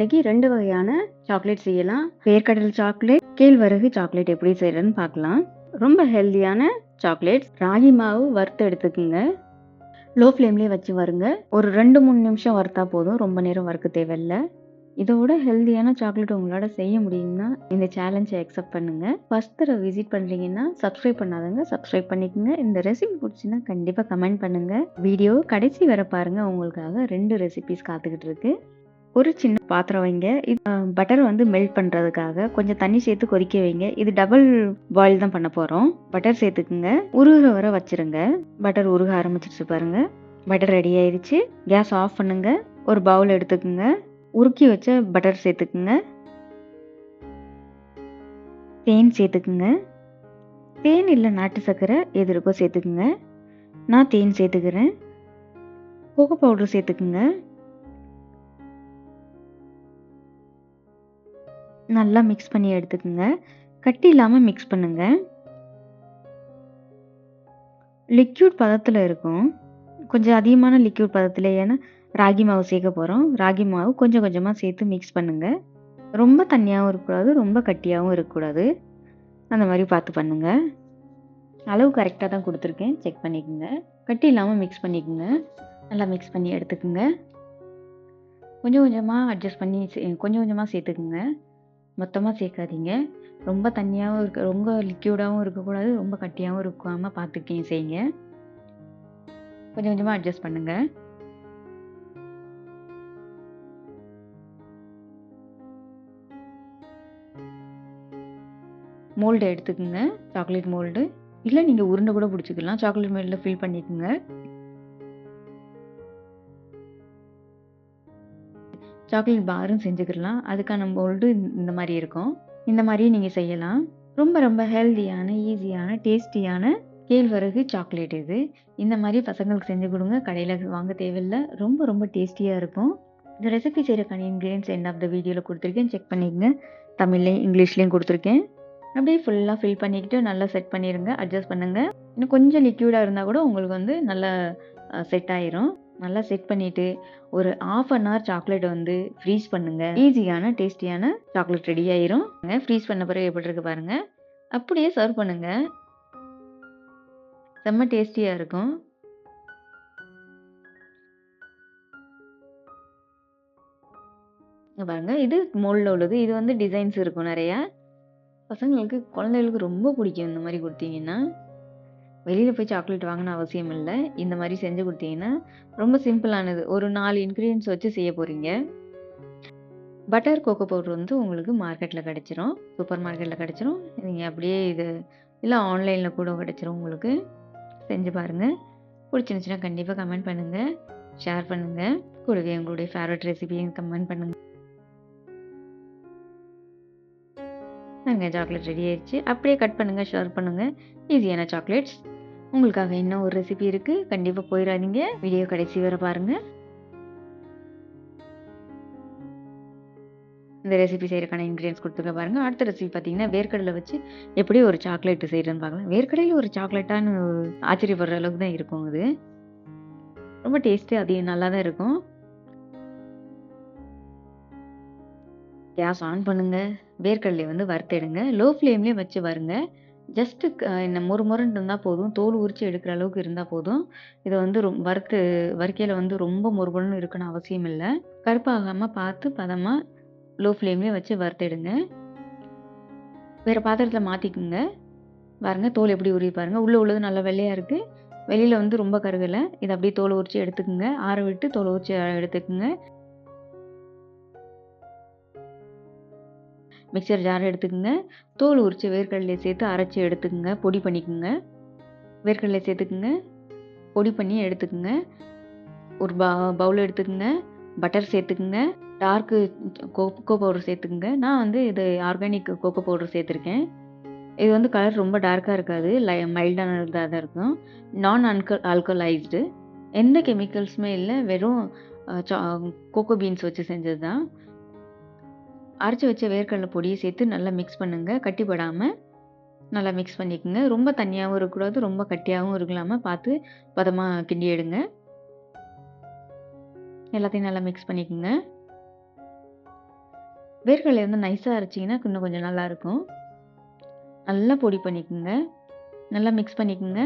இன்னைக்கு ரெண்டு வகையான சாக்லேட் செய்யலாம். வேர்க்கடல் சாக்லேட், கேழ்வரகு சாக்லேட் எப்படி செய்யறதுன்னு பார்க்கலாம். ரொம்ப ஹெல்தியான சாக்லேட்ஸ். ராகி மாவு வறுத்து எடுத்துக்கோங்க லோ ஃப்ளேம்லேயே வச்சு வருங்க ஒரு 2, 3 நிமிஷம் வறுத்தா போதும். ரொம்ப நேரம் வறுக்க தேவையில்ல. இதோட ஹெல்தியான சாக்லேட் உங்களால் செய்ய முடியும்னா, இந்த சேலஞ்சை அக்செப்ட் பண்ணுங்க. ஃபர்ஸ்ட் தடவை விசிட் பண்ணுறீங்கன்னா சப்ஸ்கிரைப் பண்ணாதவங்க சப்ஸ்கிரைப் பண்ணிக்கோங்க இந்த ரெசிபி பிடிச்சின்னா கண்டிப்பாக கமெண்ட் பண்ணுங்க. வீடியோ கடைசி வர பாருங்க. உங்களுக்காக ரெண்டு ரெசிபிஸ் காத்துக்கிட்டு இருக்கு. ஒரு சின்ன பாத்திரம் வைங்க. இது பட்டர் வந்து மெல்ட் பண்ணுறதுக்காக கொஞ்சம் தண்ணி சேர்த்து கொதிக்க வைங்க. இது டபுள் பாயில் தான் பண்ண போகிறோம் பட்டர் சேர்த்துக்குங்க. உருகிற வர வச்சுருங்க. பட்டர் உருக ஆரம்பிச்சிருச்சு பாருங்க. பட்டர் ரெடி ஆயிடுச்சு கேஸ் ஆஃப் பண்ணுங்க. ஒரு பவுல் எடுத்துக்குங்க. உருக்கி வச்ச பட்டர் சேர்த்துக்குங்க. தேன் சேர்த்துக்குங்க. தேன் இல்லை நாட்டு சர்க்கரை எது இருக்கோ சேர்த்துக்குங்க. நான் தேன் சேர்த்துக்கிறேன். கோகோ பவுடர் சேர்த்துக்குங்க. நல்லா மிக்ஸ் பண்ணி எடுத்துக்கோங்க கட்டி இல்லாமல் மிக்ஸ் பண்ணுங்க. லிக்யூட் பதத்தில் இருக்கும். கொஞ்சம் அதிகமான லிக்யூட் பதத்தில் ஏன்னா, ராகி மாவு சேர்க்க போகிறோம் ராகி மாவு கொஞ்சம் கொஞ்சமாக சேர்த்து மிக்ஸ் பண்ணுங்கள் ரொம்ப தண்ணியாகவும் இருக்கக்கூடாது. ரொம்ப கட்டியாகவும் இருக்கக்கூடாது. அந்த மாதிரி பார்த்து பண்ணுங்கள் அளவு கரெக்டாக தான் கொடுத்துருக்கேன் செக் பண்ணிக்கங்க. கட்டி இல்லாமல் மிக்ஸ் பண்ணிக்கோங்க நல்லா மிக்ஸ் பண்ணி எடுத்துக்கோங்க கொஞ்சம் கொஞ்சமாக அட்ஜஸ்ட் பண்ணி சே கொஞ்சம் கொஞ்சமாக சேர்த்துக்குங்க. மொத்தமாக சேர்க்காதீங்க. ரொம்ப தண்ணியாகவும் இருக்க ரொம்ப லிக்யூடாகவும் இருக்கக்கூடாது. ரொம்ப கட்டியாகவும் இருக்காம பார்த்துக்க செய்யுங்க. கொஞ்சம் கொஞ்சமாக அட்ஜஸ்ட் பண்ணுங்க. மோல்டு எடுத்துக்கோங்க சாக்லேட் மோல்டு. இல்லை நீங்கள் உருண்டை கூட பிடிச்சிக்கலாம் சாக்லேட் மோல்டில் ஃபில் பண்ணிக்கோங்க சாக்லேட் பாரும் செஞ்சுக்கிடலாம். அதுக்கான மோல்டு இந்த மாதிரி இருக்கும். இந்த மாரியும் நீங்கள் செய்யலாம். ரொம்ப ரொம்ப ஹெல்தியான, ஈஸியான, டேஸ்டியான கேழ்வரகு சாக்லேட் இது. இந்த மாதிரி பசங்களுக்கு செஞ்சு கொடுங்க கடையில் வாங்க தேவையில்ல. ரொம்ப ரொம்ப டேஸ்டியாக இருக்கும். இந்த ரெசிபி செய்கிறக்கான இன்க்ரீடியன்ஸ் எண்ட் ஆஃப் த வீடியோவில் கொடுத்துருக்கேன் செக் பண்ணிக்கங்க. தமிழ்லேயும் இங்கிலீஷ்லேயும் கொடுத்துருக்கேன் அப்படியே ஃபுல்லாக ஃபில் பண்ணிக்கிட்டு நல்லா செட் பண்ணிடுங்க அட்ஜஸ்ட் பண்ணுங்கள் இன்னும் கொஞ்சம் லிக்யூடாக இருந்தால் கூட உங்களுக்கு வந்து நல்லா செட் ஆயிரும். நல்லா செட் பண்ணிட்டு, ஒரு 1/2 அன் ஹவர் சாக்லேட்டை வந்து ஃப்ரீஸ் பண்ணுங்க. ஈஸியான, டேஸ்டியான சாக்லேட் ரெடி ஆயிரும். ஃப்ரீஸ் பண்ண பிறகு எப்படி இருக்கு பாருங்க. அப்படியே சர்வ் பண்ணுங்க. செம்ம டேஸ்டியா இருக்கும். பாருங்க. இது மோல்ட்ல உள்ளது. இது வந்து டிசைன்ஸ் இருக்கும் நிறையா பசங்களுக்கு, குழந்தைகளுக்கு ரொம்ப பிடிக்கும் இந்த மாதிரி கொடுத்தீங்கன்னா வெளியில் போய் சாக்லேட் வாங்கின அவசியம் இல்லை. இந்த மாதிரி செஞ்சு கொடுத்தீங்கன்னா ரொம்ப சிம்பிளானது. ஒரு நாலு இன்க்ரீடியன்ஸ் வச்சு செய்ய போகிறீங்க பட்டர் கோகோ பவுடர் வந்து உங்களுக்கு மார்க்கெட்டில் கிடைச்சிரும். சூப்பர் மார்க்கெட்டில் கிடச்சிரும். நீங்கள் அப்படியே இது இல்லை ஆன்லைனில் கூட கிடைச்சிரும் உங்களுக்கு. செஞ்சு பாருங்கள் பிடிச்சிருந்துச்சுன்னா கண்டிப்பாக கமெண்ட் பண்ணுங்கள் ஷேர் பண்ணுங்கள் கூடவே உங்களுடைய ஃபேவரட் ரெசிபியும் கமெண்ட் பண்ணுங்கள் பாருங்க சாக்லேட் ரெடி ஆயிடுச்சு. அப்படியே கட் பண்ணுங்கள் ஷேர் பண்ணுங்கள் ஈஸியான சாக்லேட்ஸ். உங்களுக்காக இன்னும் ஒரு ரெசிபி இருக்குது கண்டிப்பாக போயிடாதீங்க. வீடியோ கடைசி வர பாருங்கள் இந்த ரெசிபி செய்கிறக்கான இன்க்ரீடியன்ஸ் கொடுத்துருக்க பாருங்கள் அடுத்த ரெசிபி பார்த்தீங்கன்னா, வேர்க்கடலை வச்சு எப்படி ஒரு சாக்லேட் செய்கிறேன்னு பார்க்கலாம். வேர்க்கடலைல ஒரு சாக்லேட்டான்னு ஆச்சரியப்படுற அளவுக்கு தான் இருக்கும் அது. ரொம்ப டேஸ்ட்டு அது நல்லா தான் இருக்கும். கேஸ் ஆன் பண்ணுங்கள் வேர்க்கடலையை வந்து வறுத்தெடுங்க. லோ ஃப்ளேம்லேயே வச்சு வருங்க ஜஸ்ட்டு என்ன இந்த மொறு மொறுன்னு போதும். தோல் உரிச்சு எடுக்கிற அளவுக்கு இருந்தால் போதும். இதை வந்து ரொம் வறுத்து வறுக்கையில் வந்து ரொம்ப மொறு இருக்கணும் அவசியம் இல்லை கருப்பாகாமல் பார்த்து பதமாக லோ ஃப்ளேம்லேயே வச்சு வறுத்தெடுங்க. வேறு பாத்திரத்தில் மாற்றிக்குங்க பாருங்க தோல் எப்படி உரிய பாருங்கள் உள்ளே உள்ளது நல்லா வெள்ளையாக இருக்குது வெளியில் வந்து ரொம்ப கருகலை இதை அப்படியே தோல் உரிச்சு எடுத்துக்கோங்க ஆற விட்டு தோல் உரிச்சு எடுத்துக்குங்க. மிக்ஸர் ஜார் எடுத்துக்கோங்க தோல் உரித்து வேர்க்கடலை சேர்த்து அரைச்சி எடுத்துக்கோங்க பொடி பண்ணிக்கோங்க வேர்க்கடலை சேர்த்துக்குங்க. பொடி பண்ணி எடுத்துக்கோங்க ஒரு ப பவுல் எடுத்துக்கோங்க பட்டர் சேர்த்துக்குங்க. டார்க்கு கோகோ பவுடர் சேர்த்துக்குங்க. நான் வந்து இது ஆர்கானிக் கோகோ பவுடர் சேர்த்துருக்கேன். இது வந்து கலர் ரொம்ப டார்க்காக இருக்காது. லை மைல்டானதா தான் இருக்கும். நான் அன்க ஆல்கலைஸ்டு. எந்த கெமிக்கல்ஸுமே இல்லை வெறும் சா கோகோ பீன்ஸ் வச்சு செஞ்சது தான். அரைச்சி வச்ச வேர்க்கடலை பொடியை சேர்த்து நல்லா மிக்ஸ் பண்ணுங்க. கட்டிப்படாமல் நல்லா மிக்ஸ் பண்ணிக்கோங்க ரொம்ப தண்ணியாகவும் இருக்கக்கூடாது. ரொம்ப கட்டியாகவும் இருக்கலாமல் பார்த்து பதமாக கிண்டி எடுங்க. எல்லாத்தையும் நல்லா மிக்ஸ் பண்ணிக்கங்க. வேர்க்கடலை வந்து நைஸாக அரைச்சீங்கன்னா, இன்னும் கொஞ்சம் நல்லாயிருக்கும் நல்லா பொடி பண்ணிக்கோங்க நல்லா மிக்ஸ் பண்ணிக்கங்க.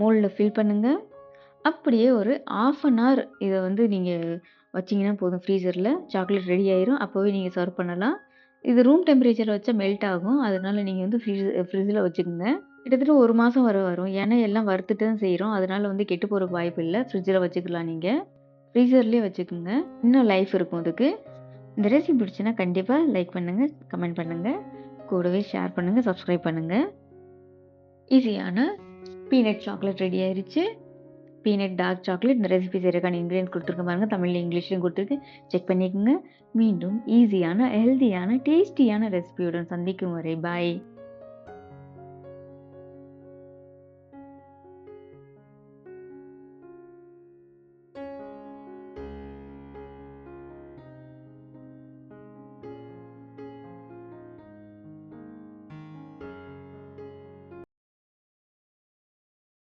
மோல்டில் ஃபில் பண்ணுங்கள் அப்படியே ஒரு 1/2 அன் ஹவர் இதை வந்து நீங்கள் வச்சிங்கன்னா போதும் ஃப்ரீசரில் சாக்லேட் ரெடி ஆயிரும். அப்போவே நீங்கள் சர்வ் பண்ணலாம். இது ரூம் டெம்பரேச்சர் வச்சா மெல்ட் ஆகும். அதனால நீங்கள் வந்து ஃப்ரீஸ் ஃப்ரிட்ஜில் வச்சுக்கோங்க கிட்டத்தட்ட ஒரு மாதம் வர வரும். ஏன்னா எல்லாம் வறுத்துட்டு தான் செய்கிறோம் அதனால வந்து கெட்டு போகிற வாய்ப்பு இல்லை ஃப்ரிட்ஜில் வச்சுக்கலாம் நீங்கள் ஃப்ரீசர்லேயே வச்சுக்கோங்க இன்னும் லைஃப் இருக்கும் அதுக்கு இந்த ரெசிபி பிடிச்சுன்னா கண்டிப்பாக லைக் பண்ணுங்கள் கமெண்ட் பண்ணுங்கள் கூடவே ஷேர் பண்ணுங்கள் சப்ஸ்கிரைப் பண்ணுங்க. ஈஸியான பீனட் சாக்லேட் ரெடி ஆயிடுச்சு பீனட் டார்க் சாக்லேட் இந்த ரெசிபி செய்றதுக்கான இன்கிரியன்ட்ஸ் கொடுத்துருக்க பாருங்கள் தமிழ்லயும், இங்கிலீஷ்லையும் கொடுத்துருக்கு. செக் பண்ணிக்கோங்க. மீண்டும் ஈஸியான, ஹெல்தியான, டேஸ்டியான ரெசிபியுடன் சந்திக்கும் வரை. பாய்.